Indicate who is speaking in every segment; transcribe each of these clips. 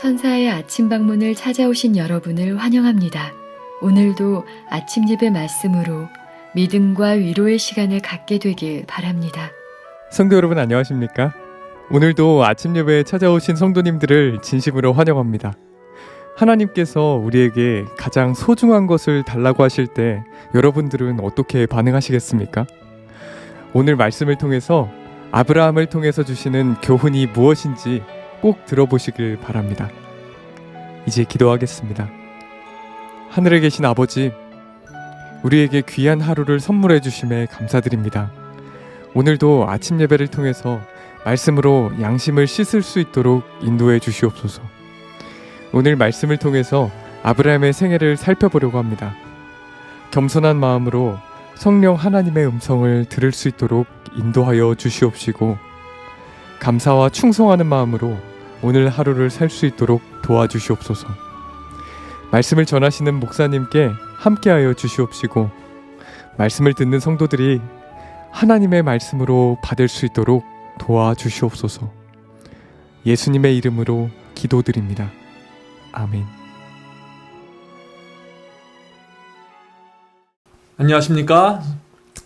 Speaker 1: 천사의 아침 방문을 찾아오신 여러분을 환영합니다. 오늘도 아침 예배 말씀으로 믿음과 위로의 시간을 갖게 되길 바랍니다.
Speaker 2: 성도 여러분 안녕하십니까? 오늘도 아침 예배에 찾아오신 성도님들을 진심으로 환영합니다. 하나님께서 우리에게 가장 소중한 것을 달라고 하실 때 여러분들은 어떻게 반응하시겠습니까? 오늘 말씀을 통해서 아브라함을 통해서 주시는 교훈이 무엇인지 꼭 들어보시길 바랍니다. 이제 기도하겠습니다. 하늘에 계신 아버지, 우리에게 귀한 하루를 선물해 주심에 감사드립니다. 오늘도 아침 예배를 통해서 말씀으로 양심을 씻을 수 있도록 인도해 주시옵소서. 오늘 말씀을 통해서 아브라함의 생애를 살펴보려고 합니다. 겸손한 마음으로 성령 하나님의 음성을 들을 수 있도록 인도하여 주시옵시고 감사와 충성하는 마음으로 오늘 하루를 살 수 있도록 도와주시옵소서. 말씀을 전하시는 목사님께 함께하여 주시옵시고 말씀을 듣는 성도들이 하나님의 말씀으로 받을 수 있도록 도와주시옵소서. 예수님의 이름으로 기도드립니다. 아멘.
Speaker 3: 안녕하십니까?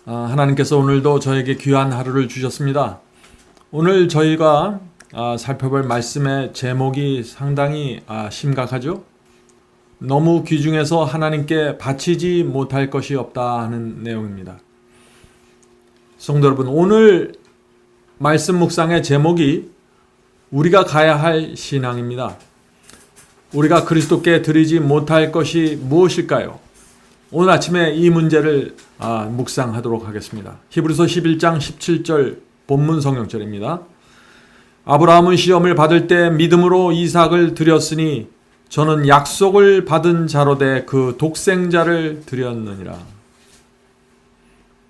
Speaker 3: 아, 하나님께서 오늘도 저에게 귀한 하루를 주셨습니다. 오늘 저희가 아, 살펴볼 말씀의 제목이 상당히 아, 심각하죠? 너무 귀중해서 하나님께 바치지 못할 것이 없다 하는 내용입니다. 성도 여러분, 오늘 말씀 묵상의 제목이 우리가 가야 할 신앙입니다. 우리가 그리스도께 드리지 못할 것이 무엇일까요? 오늘 아침에 이 문제를 아, 묵상하도록 하겠습니다. 히브리서 11장 17절 본문 성경절입니다. 아브라함은 시험을 받을 때 믿음으로 이삭을 드렸으니 저는 약속을 받은 자로 돼그 독생자를 드렸느니라.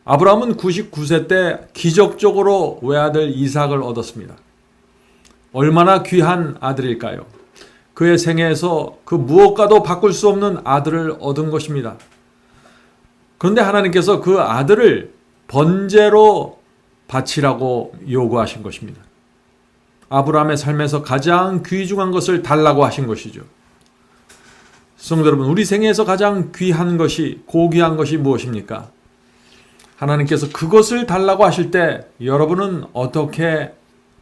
Speaker 3: 아브라함은 99세 때 기적적으로 외아들 이삭을 얻었습니다. 얼마나 귀한 아들일까요? 그의 생애에서 그 무엇과도 바꿀 수 없는 아들을 얻은 것입니다. 그런데 하나님께서 그 아들을 번제로 바치라고 요구하신 것입니다. 아브라함의 삶에서 가장 귀중한 것을 달라고 하신 것이죠. 성도 여러분, 우리 생애에서 가장 귀한 것이, 고귀한 것이 무엇입니까? 하나님께서 그것을 달라고 하실 때 여러분은 어떻게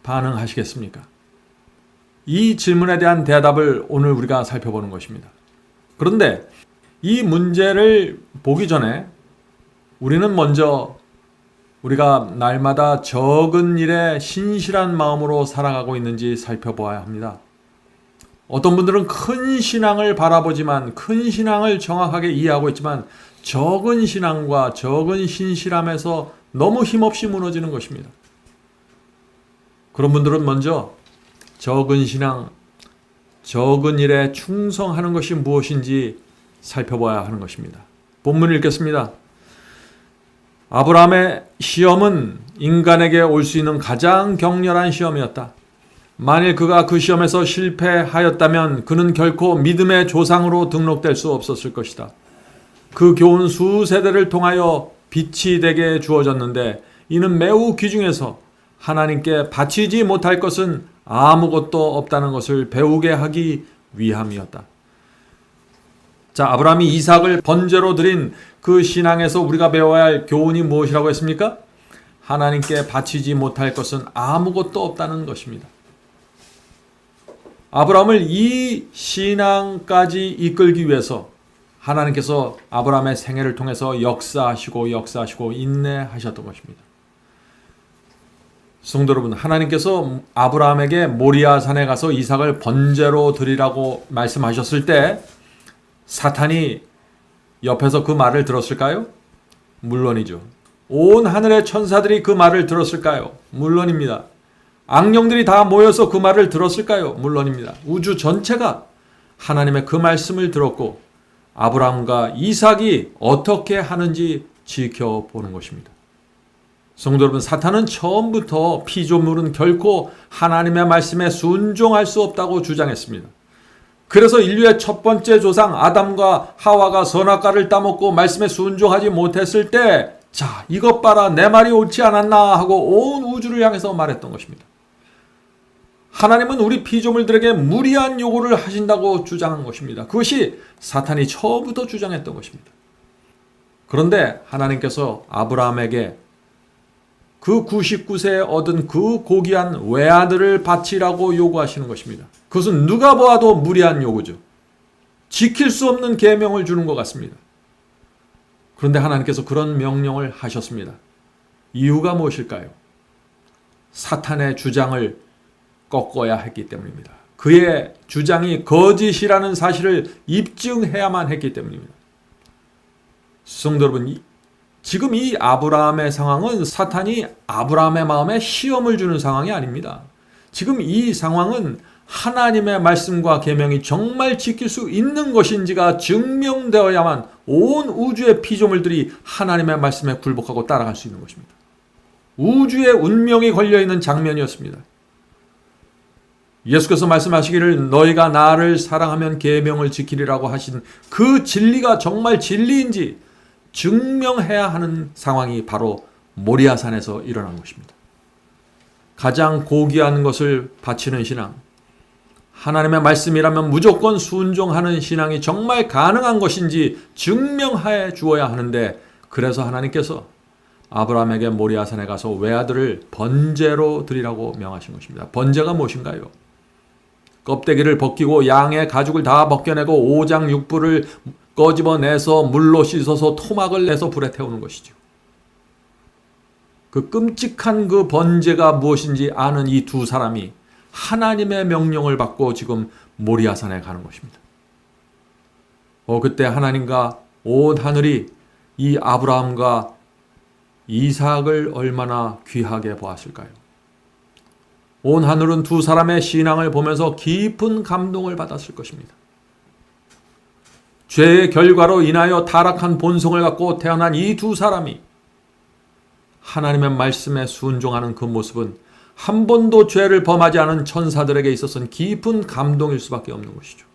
Speaker 3: 반응하시겠습니까? 이 질문에 대한 대답을 오늘 우리가 살펴보는 것입니다. 그런데 이 문제를 보기 전에 우리는 먼저 우리가 날마다 적은 일에 신실한 마음으로 살아가고 있는지 살펴보아야 합니다. 어떤 분들은 큰 신앙을 바라보지만 큰 신앙을 정확하게 이해하고 있지만 적은 신앙과 적은 신실함에서 너무 힘없이 무너지는 것입니다. 그런 분들은 먼저 적은 신앙, 적은 일에 충성하는 것이 무엇인지 살펴봐야 하는 것입니다. 본문 읽겠습니다. 아브라함의 시험은 인간에게 올 수 있는 가장 격렬한 시험이었다. 만일 그가 그 시험에서 실패하였다면 그는 결코 믿음의 조상으로 등록될 수 없었을 것이다. 그 교훈 수세대를 통하여 빛이 되게 주어졌는데 이는 매우 귀중해서 하나님께 바치지 못할 것은 아무것도 없다는 것을 배우게 하기 위함이었다. 자, 아브라함이 이삭을 번제로 드린 그 신앙에서 우리가 배워야 할 교훈이 무엇이라고 했습니까? 하나님께 바치지 못할 것은 아무것도 없다는 것입니다. 아브라함을 이 신앙까지 이끌기 위해서 하나님께서 아브라함의 생애를 통해서 역사하시고 역사하시고 인내하셨던 것입니다. 성도 여러분, 하나님께서 아브라함에게 모리아 산에 가서 이삭을 번제로 드리라고 말씀하셨을 때 사탄이 옆에서 그 말을 들었을까요? 물론이죠. 온 하늘의 천사들이 그 말을 들었을까요? 물론입니다. 악령들이 다 모여서 그 말을 들었을까요? 물론입니다. 우주 전체가 하나님의 그 말씀을 들었고 아브라함과 이삭이 어떻게 하는지 지켜보는 것입니다. 성도 여러분, 사탄은 처음부터 피조물은 결코 하나님의 말씀에 순종할 수 없다고 주장했습니다. 그래서 인류의 첫 번째 조상 아담과 하와가 선악과를 따먹고 말씀에 순종하지 못했을 때, 자, 이것 봐라, 내 말이 옳지 않았나 하고 온 우주를 향해서 말했던 것입니다. 하나님은 우리 피조물들에게 무리한 요구를 하신다고 주장한 것입니다. 그것이 사탄이 처음부터 주장했던 것입니다. 그런데 하나님께서 아브라함에게 그 99세에 얻은 그 고귀한 외아들을 바치라고 요구하시는 것입니다. 그것은 누가 보아도 무리한 요구죠. 지킬 수 없는 계명을 주는 것 같습니다. 그런데 하나님께서 그런 명령을 하셨습니다. 이유가 무엇일까요? 사탄의 주장을 꺾어야 했기 때문입니다. 그의 주장이 거짓이라는 사실을 입증해야만 했기 때문입니다. 성도 여러분, 이- 지금 이 아브라함의 상황은 사탄이 아브라함의 마음에 시험을 주는 상황이 아닙니다. 지금 이 상황은 하나님의 말씀과 계명이 정말 지킬 수 있는 것인지가 증명되어야만 온 우주의 피조물들이 하나님의 말씀에 굴복하고 따라갈 수 있는 것입니다. 우주의 운명이 걸려 있는 장면이었습니다. 예수께서 말씀하시기를 너희가 나를 사랑하면 계명을 지키리라고 하신 그 진리가 정말 진리인지 증명해야 하는 상황이 바로 모리아산에서 일어난 것입니다. 가장 고귀한 것을 바치는 신앙, 하나님의 말씀이라면 무조건 순종하는 신앙이 정말 가능한 것인지 증명해 주어야 하는데 그래서 하나님께서 아브라함에게 모리아산에 가서 외아들을 번제로 드리라고 명하신 것입니다. 번제가 무엇인가요? 껍데기를 벗기고 양의 가죽을 다 벗겨내고 오장 육부를 꺼집어내서 물로 씻어서 토막을 내서 불에 태우는 것이죠. 그 끔찍한 그 번제가 무엇인지 아는 이 두 사람이 하나님의 명령을 받고 지금 모리아산에 가는 것입니다. 어, 그때 하나님과 온 하늘이 이 아브라함과 이삭을 얼마나 귀하게 보았을까요? 온 하늘은 두 사람의 신앙을 보면서 깊은 감동을 받았을 것입니다. 죄의 결과로 인하여 타락한 본성을 갖고 태어난 이 두 사람이 하나님의 말씀에 순종하는 그 모습은 한 번도 죄를 범하지 않은 천사들에게 있어서는 깊은 감동일 수밖에 없는 것이죠.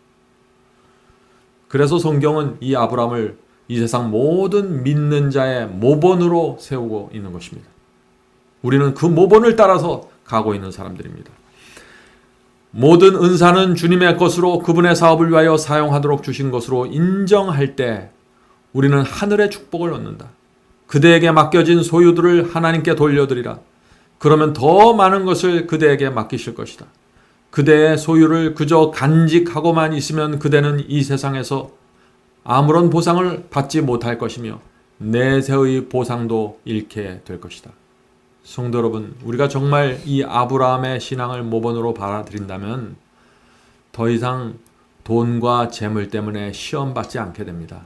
Speaker 3: 그래서 성경은 이 아브라함을 이 세상 모든 믿는 자의 모본으로 세우고 있는 것입니다. 우리는 그 모본을 따라서 가고 있는 사람들입니다. 모든 은사는 주님의 것으로 그분의 사업을 위하여 사용하도록 주신 것으로 인정할 때 우리는 하늘의 축복을 얻는다. 그대에게 맡겨진 소유들을 하나님께 돌려드리라. 그러면 더 많은 것을 그대에게 맡기실 것이다. 그대의 소유를 그저 간직하고만 있으면 그대는 이 세상에서 아무런 보상을 받지 못할 것이며 내세의 보상도 잃게 될 것이다. 성도 여러분, 우리가 정말 이 아브라함의 신앙을 모본으로 받아들인다면 더 이상 돈과 재물 때문에 시험 받지 않게 됩니다.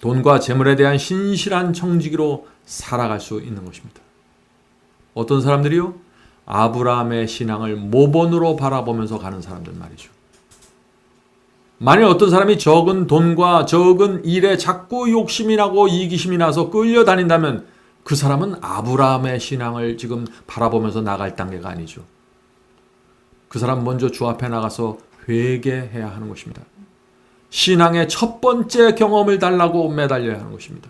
Speaker 3: 돈과 재물에 대한 신실한 청지기로 살아갈 수 있는 것입니다. 어떤 사람들이요? 아브라함의 신앙을 모본으로 바라보면서 가는 사람들 말이죠. 만일 어떤 사람이 적은 돈과 적은 일에 자꾸 욕심이 나고 이기심이 나서 끌려다닌다면 그 사람은 아브라함의 신앙을 지금 바라보면서 나갈 단계가 아니죠. 그 사람 먼저 주 앞에 나가서 회개해야 하는 것입니다. 신앙의 첫 번째 경험을 달라고 매달려야 하는 것입니다.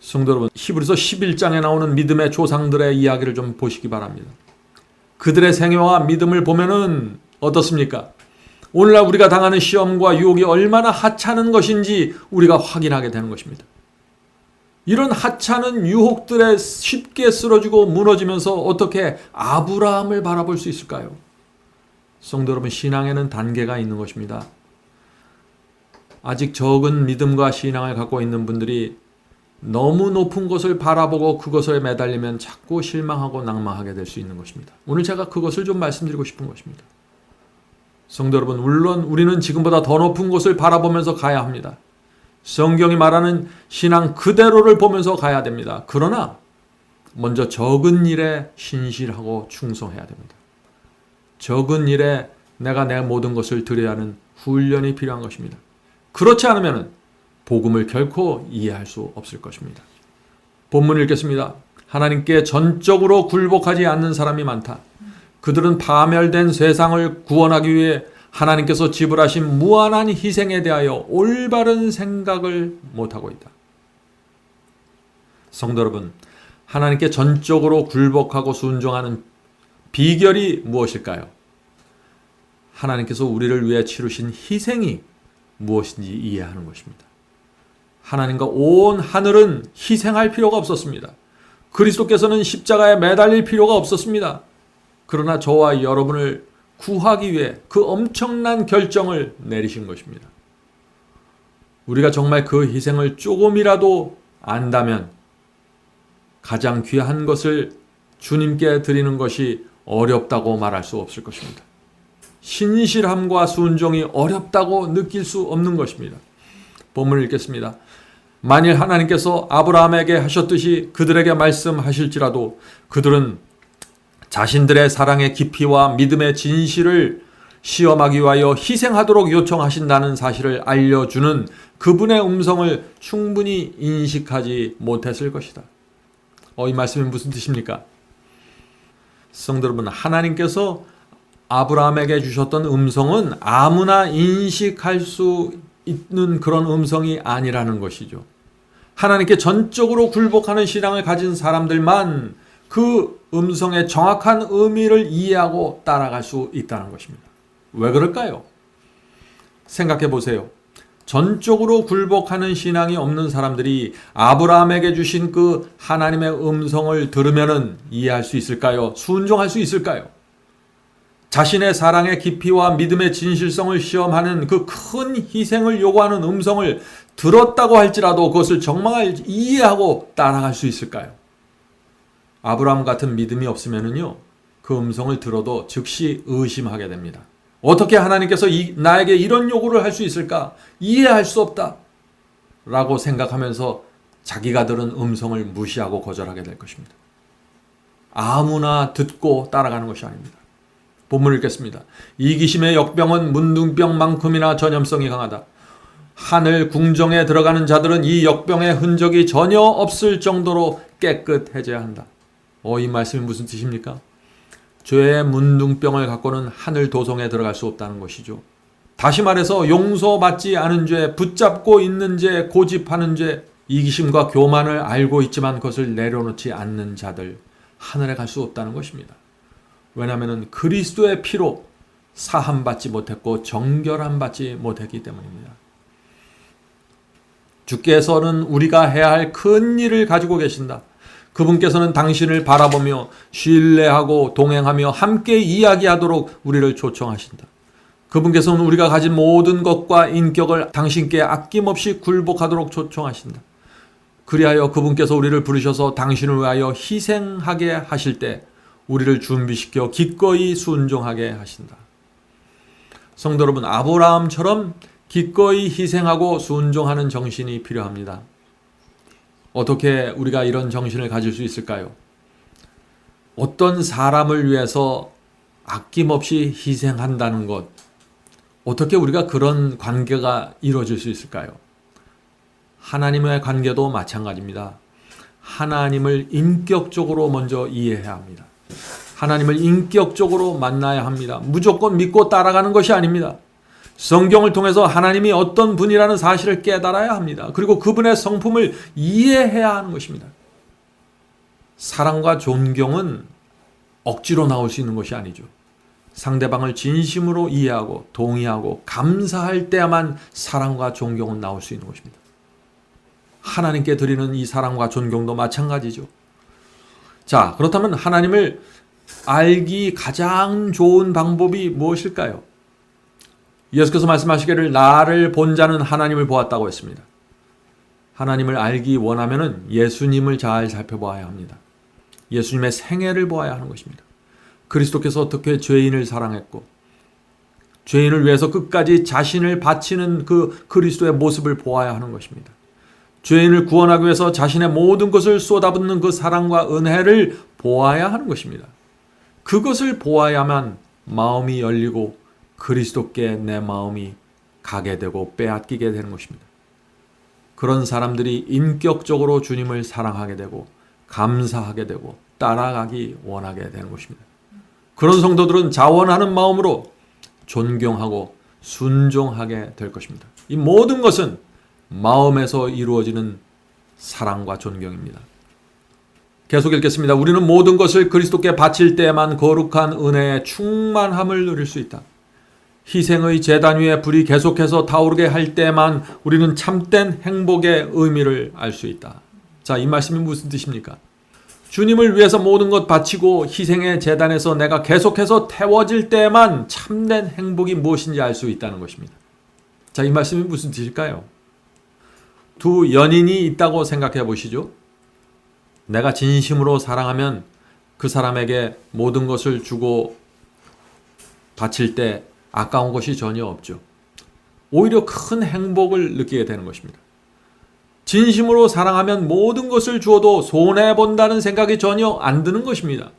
Speaker 3: 성도 여러분, 히브리서 11장에 나오는 믿음의 조상들의 이야기를 좀 보시기 바랍니다. 그들의 생애와 믿음을 보면은 어떻습니까? 오늘날 우리가 당하는 시험과 유혹이 얼마나 하찮은 것인지 우리가 확인하게 되는 것입니다. 이런 하찮은 유혹들에 쉽게 쓰러지고 무너지면서 어떻게 아브라함을 바라볼 수 있을까요? 성도 여러분, 신앙에는 단계가 있는 것입니다. 아직 적은 믿음과 신앙을 갖고 있는 분들이 너무 높은 것을 바라보고 그것에 매달리면 자꾸 실망하고 낭망하게 될 수 있는 것입니다. 오늘 제가 그것을 좀 말씀드리고 싶은 것입니다. 성도 여러분, 물론 우리는 지금보다 더 높은 곳을 바라보면서 가야 합니다. 성경이 말하는 신앙 그대로를 보면서 가야 됩니다. 그러나 먼저 적은 일에 신실하고 충성해야 됩니다. 적은 일에 내가 내 모든 것을 드려야 하는 훈련이 필요한 것입니다. 그렇지 않으면 복음을 결코 이해할 수 없을 것입니다. 본문 읽겠습니다. 하나님께 전적으로 굴복하지 않는 사람이 많다. 그들은 파멸된 세상을 구원하기 위해 하나님께서 지불하신 무한한 희생에 대하여 올바른 생각을 못하고 있다. 성도 여러분, 하나님께 전적으로 굴복하고 순종하는 비결이 무엇일까요? 하나님께서 우리를 위해 치르신 희생이 무엇인지 이해하는 것입니다. 하나님과 온 하늘은 희생할 필요가 없었습니다. 그리스도께서는 십자가에 매달릴 필요가 없었습니다. 그러나 저와 여러분을 구하기 위해 그 엄청난 결정을 내리신 것입니다. 우리가 정말 그 희생을 조금이라도 안다면 가장 귀한 것을 주님께 드리는 것이 어렵다고 말할 수 없을 것입니다. 신실함과 순종이 어렵다고 느낄 수 없는 것입니다. 본문을 읽겠습니다. 만일 하나님께서 아브라함에게 하셨듯이 그들에게 말씀하실지라도 그들은 자신들의 사랑의 깊이와 믿음의 진실을 시험하기 위하여 희생하도록 요청하신다는 사실을 알려주는 그분의 음성을 충분히 인식하지 못했을 것이다. 어, 이 말씀이 무슨 뜻입니까? 성도 여러분, 하나님께서 아브라함에게 주셨던 음성은 아무나 인식할 수 있는 그런 음성이 아니라는 것이죠. 하나님께 전적으로 굴복하는 신앙을 가진 사람들만 그 음성의 정확한 의미를 이해하고 따라갈 수 있다는 것입니다. 왜 그럴까요? 생각해 보세요. 전적으로 굴복하는 신앙이 없는 사람들이 아브라함에게 주신 그 하나님의 음성을 들으면은 이해할 수 있을까요? 순종할 수 있을까요? 자신의 사랑의 깊이와 믿음의 진실성을 시험하는 그 큰 희생을 요구하는 음성을 들었다고 할지라도 그것을 정말 이해하고 따라갈 수 있을까요? 아브라함 같은 믿음이 없으면은요, 그 음성을 들어도 즉시 의심하게 됩니다. 어떻게 하나님께서 이, 나에게 이런 요구를 할 수 있을까? 이해할 수 없다. 라고 생각하면서 자기가 들은 음성을 무시하고 거절하게 될 것입니다. 아무나 듣고 따라가는 것이 아닙니다. 본문을 읽겠습니다. 이기심의 역병은 문둥병만큼이나 전염성이 강하다. 하늘 궁정에 들어가는 자들은 이 역병의 흔적이 전혀 없을 정도로 깨끗해져야 한다. 어, 이 말씀이 무슨 뜻입니까? 죄의 문둥병을 갖고는 하늘 도성에 들어갈 수 없다는 것이죠. 다시 말해서 용서받지 않은 죄, 붙잡고 있는 죄, 고집하는 죄, 이기심과 교만을 알고 있지만 그것을 내려놓지 않는 자들, 하늘에 갈 수 없다는 것입니다. 왜냐하면 그리스도의 피로 사함 받지 못했고 정결함 받지 못했기 때문입니다. 주께서는 우리가 해야 할 큰 일을 가지고 계신다. 그분께서는 당신을 바라보며 신뢰하고 동행하며 함께 이야기하도록 우리를 초청하신다. 그분께서는 우리가 가진 모든 것과 인격을 당신께 아낌없이 굴복하도록 초청하신다. 그리하여 그분께서 우리를 부르셔서 당신을 위하여 희생하게 하실 때 우리를 준비시켜 기꺼이 순종하게 하신다. 성도 여러분, 아브라함처럼 기꺼이 희생하고 순종하는 정신이 필요합니다. 어떻게 우리가 이런 정신을 가질 수 있을까요? 어떤 사람을 위해서 아낌없이 희생한다는 것, 어떻게 우리가 그런 관계가 이루어질 수 있을까요? 하나님의 관계도 마찬가지입니다. 하나님을 인격적으로 먼저 이해해야 합니다. 하나님을 인격적으로 만나야 합니다. 무조건 믿고 따라가는 것이 아닙니다. 성경을 통해서 하나님이 어떤 분이라는 사실을 깨달아야 합니다. 그리고 그분의 성품을 이해해야 하는 것입니다. 사랑과 존경은 억지로 나올 수 있는 것이 아니죠. 상대방을 진심으로 이해하고 동의하고 감사할 때야만 사랑과 존경은 나올 수 있는 것입니다. 하나님께 드리는 이 사랑과 존경도 마찬가지죠. 자, 그렇다면 하나님을 알기 가장 좋은 방법이 무엇일까요? 예수께서 말씀하시기를 나를 본 자는 하나님을 보았다고 했습니다. 하나님을 알기 원하면은 예수님을 잘 살펴봐야 합니다. 예수님의 생애를 보아야 하는 것입니다. 그리스도께서 어떻게 죄인을 사랑했고 죄인을 위해서 끝까지 자신을 바치는 그 그리스도의 모습을 보아야 하는 것입니다. 죄인을 구원하기 위해서 자신의 모든 것을 쏟아붓는 그 사랑과 은혜를 보아야 하는 것입니다. 그것을 보아야만 마음이 열리고 그리스도께 내 마음이 가게 되고 빼앗기게 되는 것입니다. 그런 사람들이 인격적으로 주님을 사랑하게 되고 감사하게 되고 따라가기 원하게 되는 것입니다. 그런 성도들은 자원하는 마음으로 존경하고 순종하게 될 것입니다. 이 모든 것은 마음에서 이루어지는 사랑과 존경입니다. 계속 읽겠습니다. 우리는 모든 것을 그리스도께 바칠 때만 거룩한 은혜의 충만함을 누릴 수 있다. 희생의 재단 위에 불이 계속해서 타오르게 할 때만 우리는 참된 행복의 의미를 알 수 있다. 자, 이 말씀이 무슨 뜻입니까? 주님을 위해서 모든 것 바치고 희생의 재단에서 내가 계속해서 태워질 때만 참된 행복이 무엇인지 알 수 있다는 것입니다. 자, 이 말씀이 무슨 뜻일까요? 두 연인이 있다고 생각해 보시죠. 내가 진심으로 사랑하면 그 사람에게 모든 것을 주고 바칠 때 아까운 것이 전혀 없죠. 오히려 큰 행복을 느끼게 되는 것입니다. 진심으로 사랑하면 모든 것을 주어도 손해본다는 생각이 전혀 안 드는 것입니다.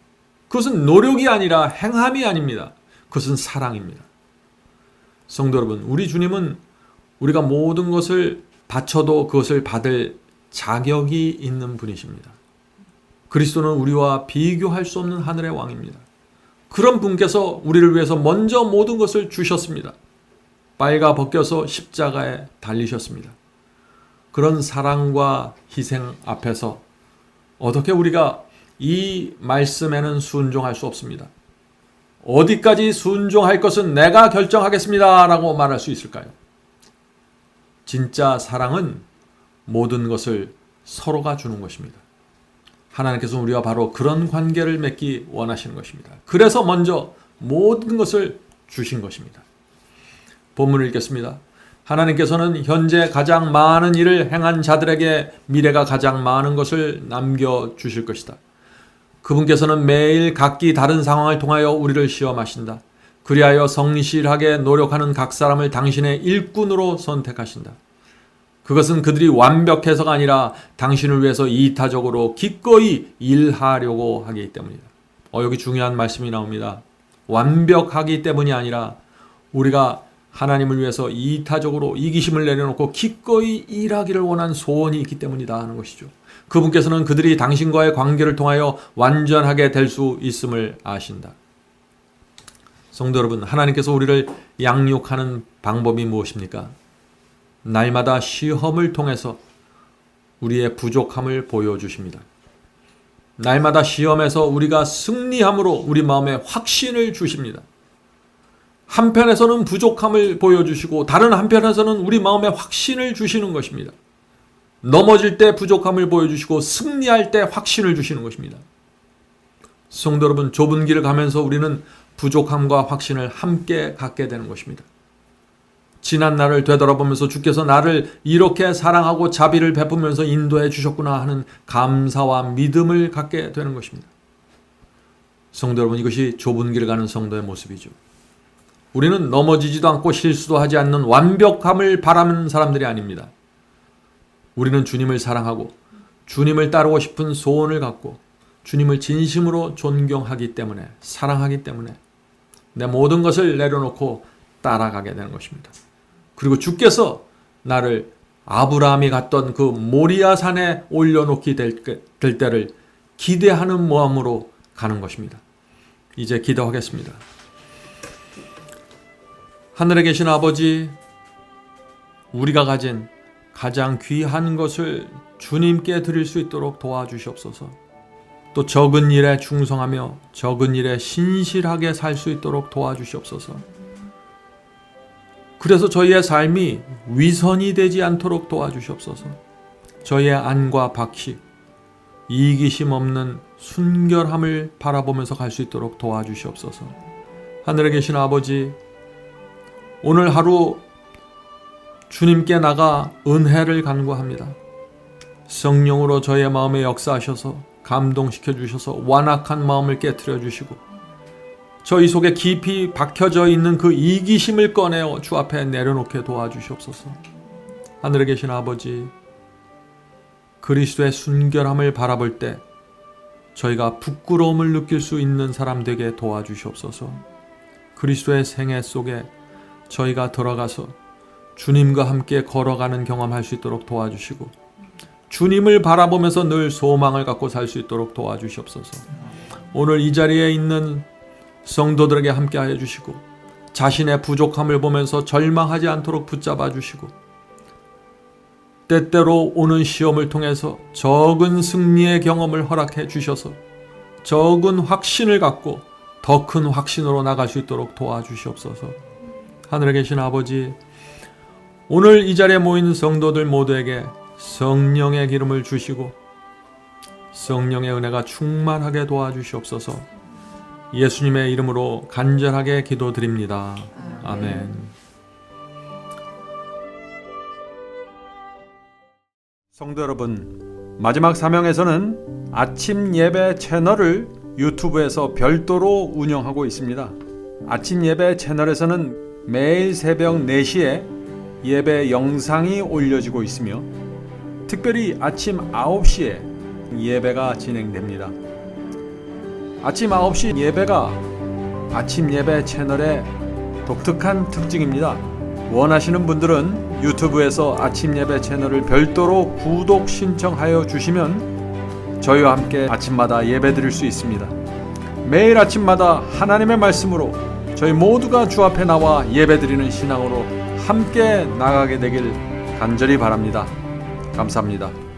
Speaker 3: 그것은 노력이 아니라 행함이 아닙니다. 그것은 사랑입니다. 성도 여러분, 우리 주님은 우리가 모든 것을 바쳐도 그것을 받을 자격이 있는 분이십니다. 그리스도는 우리와 비교할 수 없는 하늘의 왕입니다. 그런 분께서 우리를 위해서 먼저 모든 것을 주셨습니다. 빨가 벗겨서 십자가에 달리셨습니다. 그런 사랑과 희생 앞에서 어떻게 우리가 이 말씀에는 순종할 수 없습니다. 어디까지 순종할 것은 내가 결정하겠습니다. 라고 말할 수 있을까요? 진짜 사랑은 모든 것을 서로가 주는 것입니다. 하나님께서 우리와 바로 그런 관계를 맺기 원하시는 것입니다. 그래서 먼저 모든 것을 주신 것입니다. 본문을 읽겠습니다. 하나님께서는 현재 가장 많은 일을 행한 자들에게 미래가 가장 많은 것을 남겨 주실 것이다. 그분께서는 매일 각기 다른 상황을 통하여 우리를 시험하신다. 그리하여 성실하게 노력하는 각 사람을 당신의 일꾼으로 선택하신다. 그것은 그들이 완벽해서가 아니라 당신을 위해서 이타적으로 기꺼이 일하려고 하기 때문이다. 어, 여기 중요한 말씀이 나옵니다. 완벽하기 때문이 아니라 우리가 하나님을 위해서 이타적으로 이기심을 내려놓고 기꺼이 일하기를 원한 소원이 있기 때문이다 하는 것이죠. 그분께서는 그들이 당신과의 관계를 통하여 완전하게 될 수 있음을 아신다. 성도 여러분, 하나님께서 우리를 양육하는 방법이 무엇입니까? 날마다 시험을 통해서 우리의 부족함을 보여주십니다. 날마다 시험에서 우리가 승리함으로 우리 마음에 확신을 주십니다. 한편에서는 부족함을 보여주시고 다른 한편에서는 우리 마음에 확신을 주시는 것입니다. 넘어질 때 부족함을 보여주시고 승리할 때 확신을 주시는 것입니다. 성도 여러분, 좁은 길을 가면서 우리는 부족함과 확신을 함께 갖게 되는 것입니다. 지난 날을 되돌아보면서 주께서 나를 이렇게 사랑하고 자비를 베푸면서 인도해 주셨구나 하는 감사와 믿음을 갖게 되는 것입니다. 성도 여러분, 이것이 좁은 길을 가는 성도의 모습이죠. 우리는 넘어지지도 않고 실수도 하지 않는 완벽함을 바라는 사람들이 아닙니다. 우리는 주님을 사랑하고 주님을 따르고 싶은 소원을 갖고 주님을 진심으로 존경하기 때문에 사랑하기 때문에 내 모든 것을 내려놓고 따라가게 되는 것입니다. 그리고 주께서 나를 아브라함이 갔던 그 모리아 산에 올려놓기 될, 될 때를 기대하는 마음으로 가는 것입니다. 이제 기도하겠습니다. 하늘에 계신 아버지, 우리가 가진 가장 귀한 것을 주님께 드릴 수 있도록 도와주시옵소서. 또 적은 일에 충성하며 적은 일에 신실하게 살 수 있도록 도와주시옵소서. 그래서 저희의 삶이 위선이 되지 않도록 도와주시옵소서. 저희의 안과 박식, 이기심 없는 순결함을 바라보면서 갈 수 있도록 도와주시옵소서. 하늘에 계신 아버지, 오늘 하루 주님께 나가 은혜를 간구합니다. 성령으로 저의 마음에 역사하셔서 감동시켜 주셔서 완악한 마음을 깨뜨려 주시고 저희 속에 깊이 박혀져 있는 그 이기심을 꺼내어 주 앞에 내려놓게 도와주시옵소서. 하늘에 계신 아버지, 그리스도의 순결함을 바라볼 때 저희가 부끄러움을 느낄 수 있는 사람 되게 도와주시옵소서. 그리스도의 생애 속에 저희가 들어가서 주님과 함께 걸어가는 경험할 수 있도록 도와주시고 주님을 바라보면서 늘 소망을 갖고 살 수 있도록 도와주시옵소서. 오늘 이 자리에 있는 성도들에게 함께하여 주시고 자신의 부족함을 보면서 절망하지 않도록 붙잡아 주시고
Speaker 4: 때때로 오는 시험을 통해서 적은 승리의 경험을 허락해 주셔서 적은 확신을 갖고 더 큰 확신으로 나갈 수 있도록 도와주시옵소서. 하늘에 계신 아버지, 오늘 이 자리에 모인 성도들 모두에게 성령의 기름을 주시고 성령의 은혜가 충만하게 도와주시옵소서. 예수님의 이름으로 간절하게 기도드립니다. 아멘. 성도 여러분, 마지막 사명에서는 아침 예배 채널을 유튜브에서 별도로 운영하고 있습니다. 아침 예배 채널에서는 매일 새벽 4시에 예배 영상이 올려지고 있으며 특별히 아침 9시에 예배가 진행됩니다. 아침 9시 예배가 아침 예배 채널의 독특한 특징입니다. 원하시는 분들은 유튜브에서 아침 예배 채널을 별도로 구독 신청하여 주시면 저희와 함께 아침마다 예배 드릴 수 있습니다. 매일 아침마다 하나님의 말씀으로 저희 모두가 주 앞에 나와 예배 드리는 신앙으로 함께 나가게 되길 간절히 바랍니다. 감사합니다.